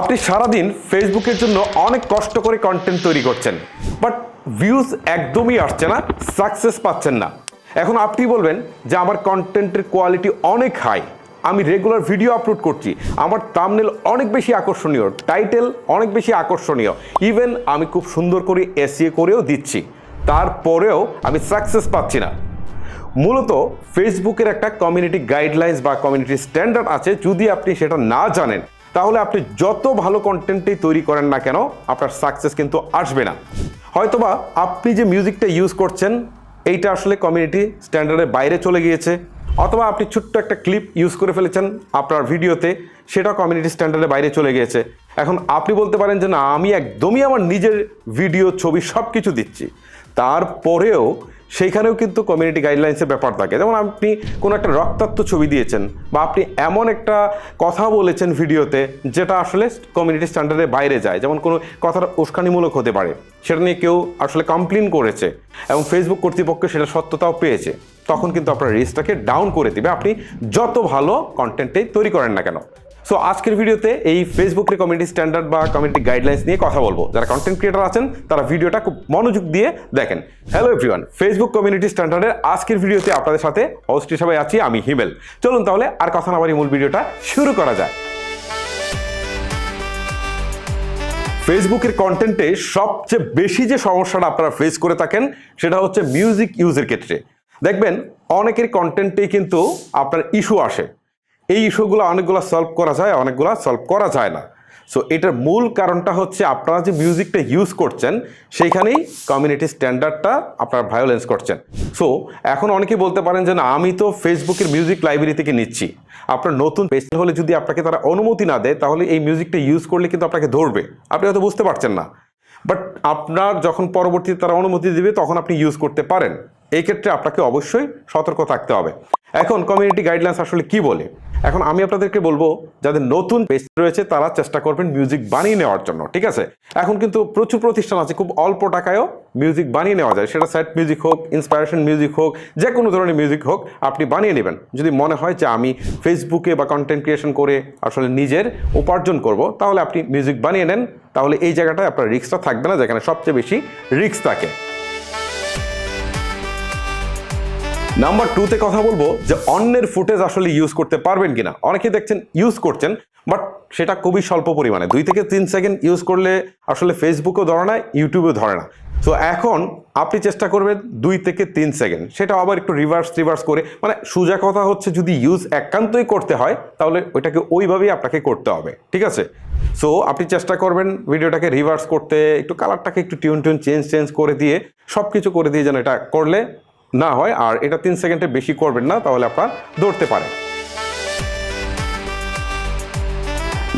আপনি সারাদিন ফেসবুকের জন্য অনেক কষ্ট করে কন্টেন্ট তৈরি করছেন বাট ভিউজ একদমই আসছে না সাকসেস পাচ্ছেন না। এখন আপনি বলবেন যে আমার কন্টেন্টের কোয়ালিটি অনেক হাই আমি রেগুলার ভিডিও আপলোড করছি, আমার তামনেল অনেক বেশি আকর্ষণীয় টাইটেল অনেক বেশি আকর্ষণীয়। ইভেন আমি খুব সুন্দর করে এসিএ করেও দিচ্ছি, তারপরেও আমি সাকসেস পাচ্ছি না। মূলত ফেসবুকের একটা কমিউনিটি গাইডলাইন্স বা কমিউনিটি স্ট্যান্ডার্ড আছে, যদি আপনি সেটা না জানেন তাহলে আপনি যত ভালো কন্টেন্টই তৈরি করেন না কেন, আপনার সাকসেস কিন্তু আসবে না। হয়তোবা আপনি যে মিউজিকটা ইউজ করছেন, এইটা আসলে কমিউনিটি স্ট্যান্ডার্ডের বাইরে চলে গিয়েছে, অথবা আপনি ছোট্ট একটা ক্লিপ ইউজ করে ফেলেছেন আপনার ভিডিওতে সেটা কমিউনিটি স্ট্যান্ডার্ডের বাইরে চলে গিয়েছে। এখন আপনি বলতে পারেন যে, না, আমি একদমই আমার নিজের ভিডিও ছবি সব কিছু দিচ্ছি। তারপরেও সেইখানেও কিন্তু কমিউনিটি গাইডলাইন্সের ব্যাপার থাকে। যেমন আপনি কোনো একটা রক্তাক্ত ছবি দিয়েছেন বা আপনি এমন একটা কথা বলেছেন ভিডিওতে যেটা আসলে কমিউনিটি স্ট্যান্ডার্ডের বাইরে যায়। যেমন কোনো কথাটা উস্কানিমূলক হতে পারে। সেটা নিয়ে কেউ আসলে কমপ্লেন করেছে এবং ফেসবুক কর্তৃপক্ষ সেটা সত্যতাও পেয়েছে। তখন কিন্তু আপনার রিস্কটাকে ডাউন করে দিবে। আপনি যত ভালো কন্টেন্টেই তৈরি করেন না কেন। সো আজকের ভিডিওতে এই ফেসবুকের কমিউনিটি স্ট্যান্ডার্ড বা কমিউনিটি গাইডলাইন্স নিয়ে কথা বলব। যারা কন্টেন্ট ক্রিয়েটার আছেন, তারা ভিডিওটা খুব মনোযোগ দিয়ে দেখেন। হ্যালো এভরিওয়ান ফেসবুক কমিউনিটি স্ট্যান্ডার্ডের আজকের ভিডিওতে আপনাদের সাথে হোস্ট হিসাবে আছি আমি হিমেল। চলুন তাহলে আর কথা না বাড়ি মূল ভিডিওটা শুরু করা যায় ফেসবুকের কন্টেন্টে সবচেয়ে বেশি যে সমস্যাটা আপনারা ফেস করে থাকেন, সেটা হচ্ছে মিউজিক ইউজের ক্ষেত্রে। দেখবেন, অনেকের কন্টেন্টেই কিন্তু আপনার ইস্যু আসে। এই ইস্যুগুলো অনেকগুলো সলভ করা যায়, অনেকগুলো সলভ করা যায় না। সো এটার মূল কারণটা হচ্ছে আপনারা যে মিউজিকটা ইউজ করছেন, সেইখানেই কমিউনিটি স্ট্যান্ডার্ডটা আপনারা ভায়োলেন্স করছেন। সো এখন অনেকে বলতে পারেন যে, না, আমি তো ফেসবুকের মিউজিক লাইব্রেরি থেকে নিচ্ছি। আপনার নতুন পেজ হলে যদি আপনাকে তারা অনুমতি না দেয়, তাহলে এই মিউজিকটা ইউজ করলে কিন্তু আপনাকে ধরবে। আপনি হয়তো বুঝতে পারছেন না। বাট আপনার যখন পরবর্তীতে তারা অনুমতি দেবে, তখন আপনি ইউজ করতে পারেন। এই ক্ষেত্রে আপনাকে অবশ্যই সতর্ক থাকতে হবে। এখন কমিউনিটি গাইডলাইন্স আসলে কি বলে? এখন আমি আপনাদেরকে বলব, যাদের নতুন পেজ রয়েছে, তারা চেষ্টা করবেন মিউজিক বানিয়ে নেওয়ার জন্য, ঠিক আছে? এখন কিন্তু প্রচুর প্রতিষ্ঠান আছে, খুব অল্প টাকায়ও মিউজিক বানিয়ে নেওয়া যায়। সেটা স্যাড মিউজিক হোক ইন্সপায়ারেশন মিউজিক হোক যে কোনো ধরনের মিউজিক হোক, আপনি বানিয়ে নেবেন। যদি মনে হয় যে আমি ফেসবুকে বা কন্টেন্ট ক্রিয়েশন করে আসলে নিজের উপার্জন করব, তাহলে আপনি মিউজিক বানিয়ে নেন। তাহলে এই জায়গাটায় আপনার রিক্সটা থাকবে না, যেখানে সবচেয়ে বেশি রিক্স থাকে। নাম্বার টুতে কথা বলব যে অন্যের ফুটেজ আসলে ইউজ করতে পারবেন কিনা। অনেকে দেখছেন ইউজ করছেন বাট সেটা খুবই স্বল্প পরিমাণে। দুই থেকে তিন সেকেন্ড ইউজ করলে আসলে ফেসবুকও ধরে না ইউটিউবেও ধরে না। তো এখন আপনি চেষ্টা করবেন দুই থেকে তিন সেকেন্ড সেটা আবার একটু রিভার্স রিভার্স করে। মানে সোজা কথা হচ্ছে, যদি ইউজ একান্তই করতে হয়, তাহলে ওইটাকে ওইভাবেই আপনাকে করতে হবে। ঠিক আছে? সো আপনি চেষ্টা করবেন ভিডিওটাকে রিভার্স করতে, একটু কালারটাকে একটু টিউন টিউন চেঞ্জ চেঞ্জ করে দিয়ে সব কিছু করে দিয়ে যেন এটা করলে না হয়, আর এটা তিন সেকেন্ডে বেশি করবেন না, তাহলে আপনার দৌড়তে পারে।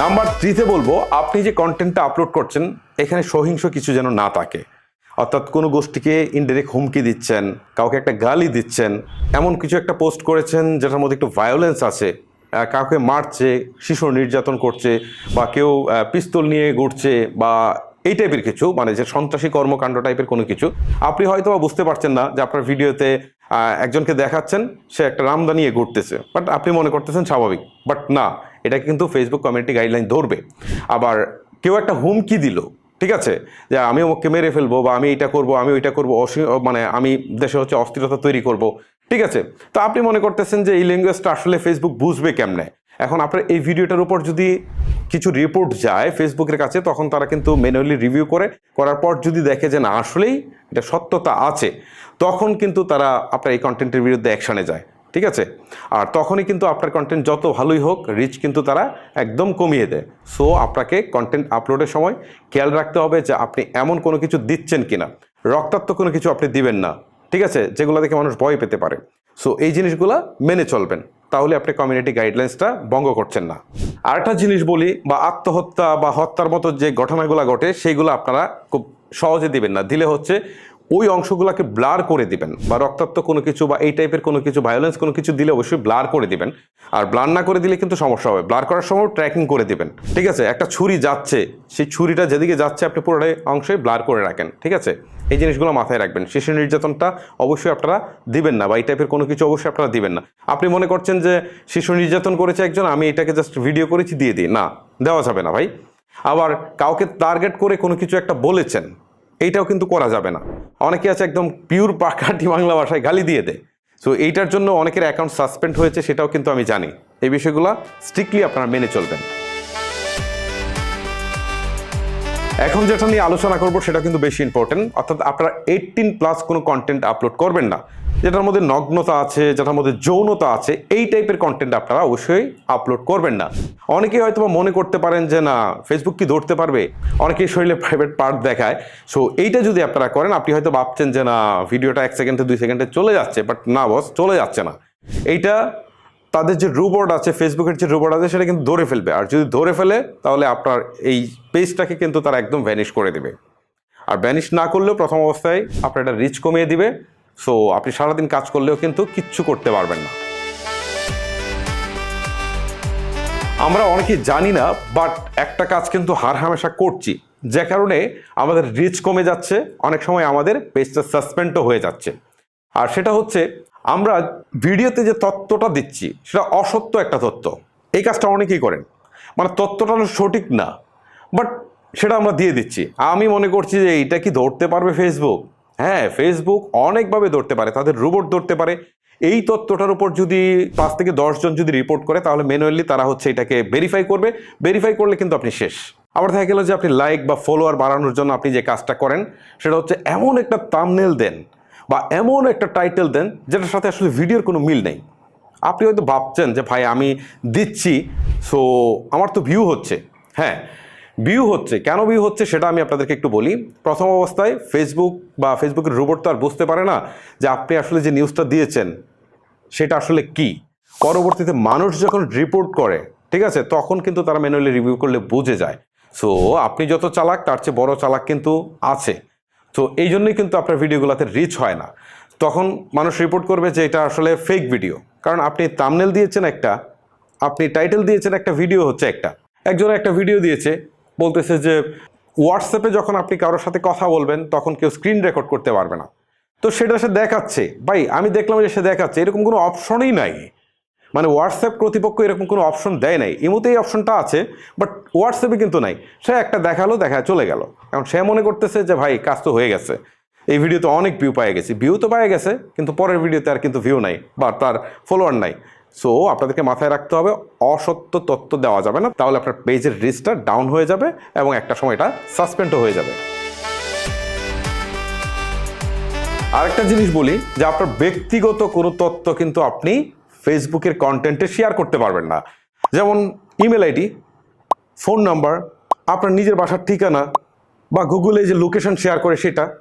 নাম্বার থ্রিতে বলব, আপনি যে কন্টেন্টটা আপলোড করছেন, এখানে সহিংস কিছু যেন না থাকে। অর্থাৎ কোনো গোষ্ঠীকে ইনডাইরেক্ট হুমকি দিচ্ছেন, কাউকে একটা গালি দিচ্ছেন, এমন কিছু একটা পোস্ট করেছেন, যেটার মধ্যে একটু ভায়োলেন্স আছে। কাউকে মারছে, শিশু নির্যাতন করছে, বা কেউ পিস্তল নিয়ে ঘুরছে, বা এই টাইপের কিছু মানে যে সন্ত্রাসী কর্মকাণ্ড টাইপের কোনো কিছু। আপনি হয়তো বুঝতে পারছেন না যে আপনার ভিডিওতে একজনকে দেখাচ্ছেন, সে একটা রামদা নিয়ে ঘুরতেছে। বাট আপনি মনে করতেছেন স্বাভাবিক। বাট না, এটা কিন্তু ফেসবুক কমিউনিটি গাইডলাইন ধরবে। আবার কেউ একটা হুমকি দিল, ঠিক আছে? যে আমি ওকে মেরে ফেলব বা আমি এটা করব, আমি ওইটা করব মানে আমি দেশে হচ্ছে অস্থিরতা তৈরি করব, ঠিক আছে? তো আপনি মনে করতেছেন যে এই ল্যাঙ্গুয়েজটা আসলে ফেসবুক বুঝবে কেমনে? এখন আপনার এই ভিডিওটার উপর যদি কিছু রিপোর্ট যায় ফেসবুকের কাছে, তখন তারা কিন্তু ম্যানুয়ালি রিভিউ করে, করার পর যদি দেখে যে না, আসলেই এটা সত্যতা আছে, তখন কিন্তু তারা আপনার এই কন্টেন্টের বিরুদ্ধে অ্যাকশনে যায়, ঠিক আছে? আর তখনই কিন্তু আপনার কন্টেন্ট যত ভালোই হোক রিচ কিন্তু তারা একদম কমিয়ে দেয়। সো আপনাকে কন্টেন্ট আপলোডের সময় খেয়াল রাখতে হবে যে আপনি এমন কোনো কিছু দিচ্ছেন কিনা। রক্তাক্ত কোনো কিছু আপনি দিবেন না, ঠিক আছে? যেগুলো দেখে মানুষ ভয় পেতে পারে। সো এই জিনিসগুলো মেনে চলবেন। তাহলে আপনি কমিউনিটি গাইডলাইন্সটা ভঙ্গ করছেন না। আরেকটা জিনিস বলি, বা আত্মহত্যা বা হত্যার মতো যে ঘটনাগুলো ঘটে, সেইগুলো আপনারা খুব সহজে দিবেন না। দিলে হচ্ছে ওই অংশগুলোকে ব্লার করে দিবেন বা রক্তাক্ত কোনো কিছু বা এই টাইপের কোনো কিছু ভায়োলেন্স কোনো কিছু দিলে অবশ্যই ব্লার করে দিবেন। আর ব্লার না করে দিলে কিন্তু সমস্যা হবে। ব্লার করার সময় ট্র্যাকিং করে দিবেন। ঠিক আছে? একটা ছুরি যাচ্ছে, সেই ছুরিটা যেদিকে যাচ্ছে আপনি পুরোটাই অংশে ব্লার করে রাখেন। ঠিক আছে? এই জিনিসগুলো মাথায় রাখবেন। শিশু নির্যাতনটা অবশ্যই আপনারা দিবেন না বা এই টাইপের কোনো কিছু অবশ্যই আপনারা দিবেন না। আপনি মনে করছেন যে শিশু নির্যাতন করেছে একজন, আমি এটাকে জাস্ট ভিডিও করেছি, দিয়ে দিই। না, দেওয়া যাবে না ভাই। আবার কাউকে টার্গেট করে কোনো কিছু একটা বলেছেন এইটাও কিন্তু করা যাবে না। অনেকে আছে একদম পিওর পাকাটি বাংলা ভাষায় গালি দিয়ে দেয়। সো এইটার জন্য অনেকের অ্যাকাউন্ট সাসপেন্ড হয়েছে, সেটাও কিন্তু আমি জানি। এই বিষয়গুলো স্ট্রিক্টলি আপনারা মেনে চলবেন। এখন যেটা নিয়ে আলোচনা করব, সেটা কিন্তু বেশি ইম্পর্টেন্ট অর্থাৎ আপনারা এইটিন প্লাস কোনো কন্টেন্ট আপলোড করবেন না। যেটার মধ্যে নগ্নতা আছে, যেটার মধ্যে যৌনতা আছে, এই টাইপের কন্টেন্ট আপনারা অবশ্যই আপলোড করবেন না। অনেকেই হয়তো মনে করতে পারেন যে, না ফেসবুক কি ধরতে পারবে? অনেকেই শরীরে প্রাইভেট পার্ট দেখায়। সো এইটা যদি আপনারা করেন, আপনি হয়তো ভাবছেন যে, না ভিডিওটা এক সেকেন্ডে দুই সেকেন্ডে চলে যাচ্ছে। বাট না বস চলে যাচ্ছে না। এইটা তাদের যে রোবট আছে ফেসবুকের যে রোবট আছে, সেটা কিন্তু ধরে ফেলবে। আর যদি ধরে ফেলে, তাহলে আপনার এই পেজটাকে কিন্তু তারা একদম ভ্যানিশ করে দেবে। আর ভ্যানিশ না করলেও প্রথম অবস্থায় আপনার এটা রিচ কমিয়ে দিবে। সো আপনি সারাদিন কাজ করলেও কিন্তু কিচ্ছু করতে পারবেন না। আমরা অনেকেই জানি না বাট একটা কাজ কিন্তু হার হামেশা করছি। যে কারণে আমাদের রিচ কমে যাচ্ছে, অনেক সময় আমাদের পেজটা সাসপেন্ডও হয়ে যাচ্ছে। আর সেটা হচ্ছে আমরা ভিডিওতে যে তত্ত্বটা দিচ্ছি, সেটা অসত্য একটা তথ্য এই কাজটা অনেকেই করেন। মানে হলো সঠিক না বাট সেটা আমরা দিয়ে দিচ্ছি। আমি মনে করছি যে এইটা কি ধরতে পারবে ফেসবুক হ্যাঁ ফেসবুক অনেকভাবে ধরতে পারে, তাদের রোবট ধরতে পারে। এই তথ্যটার উপর যদি পাঁচ থেকে দশজন যদি রিপোর্ট করে, তাহলে ম্যানুয়ালি তারা হচ্ছে এটাকে ভেরিফাই করবে। ভেরিফাই করলে কিন্তু আপনি শেষ। আবার দেখা গেল যে আপনি লাইক বা ফলোয়ার বাড়ানোর জন্য আপনি যে কাজটা করেন, সেটা হচ্ছে এমন একটা তামনেল দেন বা এমন একটা টাইটেল দেন যেটার সাথে আসলে ভিডিওর কোনো মিল নেই। আপনি হয়তো ভাবছেন যে, ভাই, আমি দিচ্ছি সো আমার তো ভিউ হচ্ছে। হ্যাঁ ভিউ হচ্ছে। কেন ভিউ হচ্ছে সেটা আমি আপনাদেরকে একটু বলি। প্রথম অবস্থায় ফেসবুক বা ফেসবুকের রোবট তো আর বুঝতে পারে না যে, আপনি আসলে যে নিউজটা দিয়েছেন, সেটা আসলে কি? পরবর্তীতে মানুষ যখন রিপোর্ট করে, ঠিক আছে, তখন কিন্তু তারা ম্যানুয়ালি রিভিউ করলে বুঝে যায়। সো আপনি যত চালাক, তার চেয়ে বড় চালাক কিন্তু আছে। তো এই জন্যই কিন্তু আপনার ভিডিওগুলোতে রিচ হয় না। তখন মানুষ রিপোর্ট করবে যে এটা আসলে ফেক ভিডিও কারণ আপনি তামনেল দিয়েছেন একটা, আপনি টাইটেল দিয়েছেন একটা ভিডিও হচ্ছে একটা। একজন একটা ভিডিও দিয়েছে, বলতেছে যে হোয়াটসঅ্যাপে যখন আপনি কারোর সাথে কথা বলবেন, তখন কেউ স্ক্রিন রেকর্ড করতে পারবে না। তো সেটা সে দেখাচ্ছে। ভাই, আমি দেখলাম যে সে দেখাচ্ছে, এরকম কোনো অপশনই নাই। মানে হোয়াটসঅ্যাপ কর্তৃপক্ষ এরকম কোনো অপশন দেয় নাই। এমতে এই অপশনটা আছে বাট হোয়াটসঅ্যাপে কিন্তু নাই। সে একটা দেখাল দেখা চলে গেল। এখন সে মনে করতেছে যে, ভাই, কাজ তো হয়ে গেছে। এই ভিডিওতে অনেক ভিউ পায়ে গেছি। ভিউ তো পায়ে গেছে, কিন্তু পরের ভিডিওতে আর কিন্তু ভিউ নাই, বা তার ফলোয়ার নাই। সো আপনাদেরকে মাথায় রাখতে হবে, অসত্য তথ্য দেওয়া যাবে না, তাহলে আপনার পেজের রিচটা ডাউন হয়ে যাবে এবং একটা সময় এটা সাসপেন্ডও হয়ে যাবে। আরেকটা জিনিস বলি, যে আপনার ব্যক্তিগত কোনো তথ্য কিন্তু আপনি ফেসবুকের কন্টেন্টে শেয়ার করতে পারবেন না। যেমন ইমেল আইডি ফোন নাম্বার আপনার নিজের বাসার ঠিকানা বা গুগলে যে লোকেশন শেয়ার করে সেটা।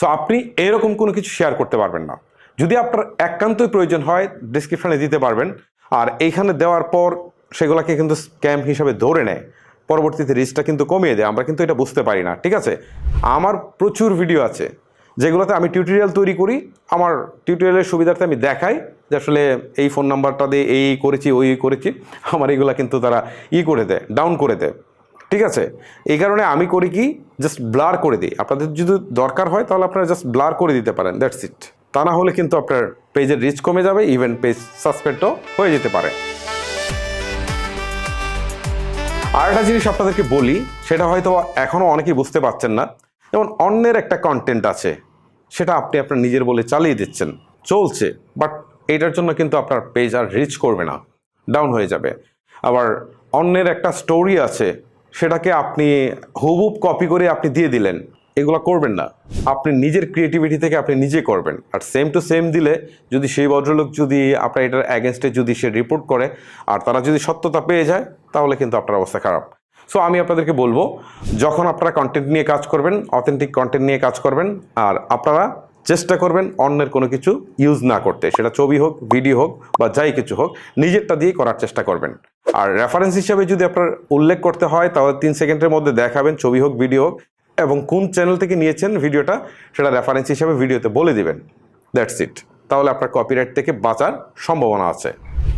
সো আপনি এরকম কোনো কিছু শেয়ার করতে পারবেন না। যদি আপনার একান্তই প্রয়োজন হয় ডিসক্রিপশানে দিতে পারবেন। আর এইখানে দেওয়ার পর সেগুলোকে কিন্তু স্ক্যাম হিসাবে ধরে নেয়। পরবর্তীতে রিস্কটা কিন্তু কমিয়ে দেয়। আমরা কিন্তু এটা বুঝতে পারি না। ঠিক আছে? আমার প্রচুর ভিডিও আছে। যেগুলোতে আমি টিউটোরিয়াল তৈরি করি। আমার টিউটোরিয়ালের সুবিধার্থে আমি দেখাই। যে আসলে এই ফোন নাম্বারটা দিয়ে এই করেছি, ওই করেছি, আমার এগুলা কিন্তু তারা ই করে দেয় ডাউন করে দেয়। ঠিক আছে? এই কারণে আমি করি কি জাস্ট ব্লার করে দিই। আপনাদের যদি দরকার হয়, তাহলে আপনারা জাস্ট ব্লার করে দিতে পারেন দ্যাটস ইট তা না হলে কিন্তু আপনার পেজের রিচ কমে যাবে ইভেন পেজ সাসপেন্ডও হয়ে যেতে পারে। আর একটা জিনিস আপনাদেরকে বলি, সেটা হয়তো এখনও অনেকেই বুঝতে পারছেন না। যেমন অন্যের একটা কন্টেন্ট আছে, সেটা আপনি আপনার নিজের বলে চালিয়ে দিচ্ছেন। চলছে বাট এইটার জন্য কিন্তু আপনার পেজ আর রিচ করবে না ডাউন হয়ে যাবে। আবার অন্যের একটা স্টোরি আছে, সেটাকে আপনি হুবুব কপি করে আপনি দিয়ে দিলেন, এগুলো করবেন না। আপনি নিজের ক্রিয়েটিভিটি থেকে আপনি নিজে করবেন। আর সেম টু সেম দিলে যদি সেই ভদ্রলোক যদি আপনার এটার অ্যাগেনস্টে যদি সে রিপোর্ট করে, আর তারা যদি সত্যতা পেয়ে যায়, তাহলে কিন্তু আপনার অবস্থা খারাপ। সো আমি আপনাদেরকে বলব, যখন আপনারা কন্টেন্ট নিয়ে কাজ করবেন অথেন্টিক কন্টেন্ট নিয়ে কাজ করবেন, আর আপনারা চেষ্টা করবেন অন্যের কোনো কিছু ইউজ না করতে। সেটা ছবি হোক ভিডিও হোক, বা যাই কিছু হোক, নিজেরটা দিয়ে করার চেষ্টা করবেন। আর রেফারেন্স হিসাবে যদি আপনার উল্লেখ করতে হয়, তাহলে তিন সেকেন্ডের মধ্যে দেখাবেন, ছবি হোক ভিডিও হোক, এবং কোন চ্যানেল থেকে নিয়েছেন ভিডিওটা সেটা রেফারেন্স হিসাবে ভিডিওতে বলে দিবেন। দ্যাটস ইট তাহলে আপনার কপিরাইট থেকে বাঁচার সম্ভাবনা আছে।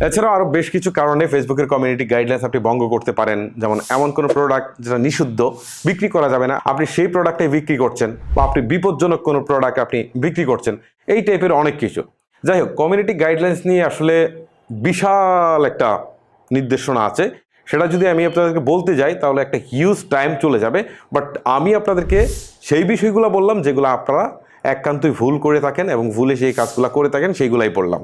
এছাড়াও আরও বেশ কিছু কারণে ফেসবুকের কমিউনিটি গাইডলাইন্স আপনি ভঙ্গ করতে পারেন। যেমন এমন কোনো প্রোডাক্ট যেটা নিষিদ্ধ, বিক্রি করা যাবে না। আপনি সেই প্রোডাক্টে বিক্রি করছেন বা আপনি বিপজ্জনক কোনো প্রোডাক্ট আপনি বিক্রি করছেন। এই টাইপের অনেক কিছু। যাই হোক কমিউনিটি গাইডলাইন্স নিয়ে আসলে বিশাল একটা নির্দেশনা আছে। সেটা যদি আমি আপনাদেরকে বলতে যাই, তাহলে একটা হিউজ টাইম চলে যাবে। বাট আমি আপনাদেরকে সেই বিষয়গুলো বললাম, যেগুলো আপনারা একান্তই ভুল করে থাকেন এবং ভুলে সেই কাজগুলো করে থাকেন, সেইগুলাই বললাম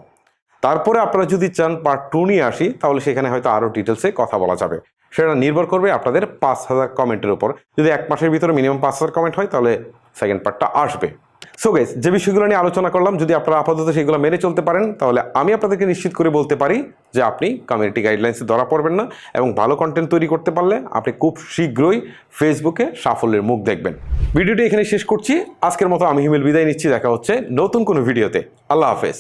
তারপরে আপনারা যদি চান পার্ট টু নিয়ে আসি, তাহলে সেখানে হয়তো আরও ডিটেলসে কথা বলা যাবে। সেটা নির্ভর করবে আপনাদের পাঁচ হাজার কমেন্টের উপর। যদি এক মাসের ভিতরে মিনিমাম পাঁচ হাজার কমেন্ট হয়, তাহলে সেকেন্ড পার্টটা আসবে। সো গেস যে বিষয়গুলো নিয়ে আলোচনা করলাম, যদি আপনারা আপাতত সেগুলো মেনে চলতে পারেন, তাহলে আমি আপনাদেরকে নিশ্চিত করে বলতে পারি যে আপনি কমিউনিটি গাইডলাইন্সে ধরা পড়বেন না এবং ভালো কন্টেন্ট তৈরি করতে পারলে আপনি খুব শীঘ্রই ফেসবুকে সাফল্যের মুখ দেখবেন। ভিডিওটি এখানে শেষ করছি। আজকের মতো আমি হিমেল বিদায় নিচ্ছি। দেখা হচ্ছে নতুন কোনো ভিডিওতে। আল্লাহ হাফেজ।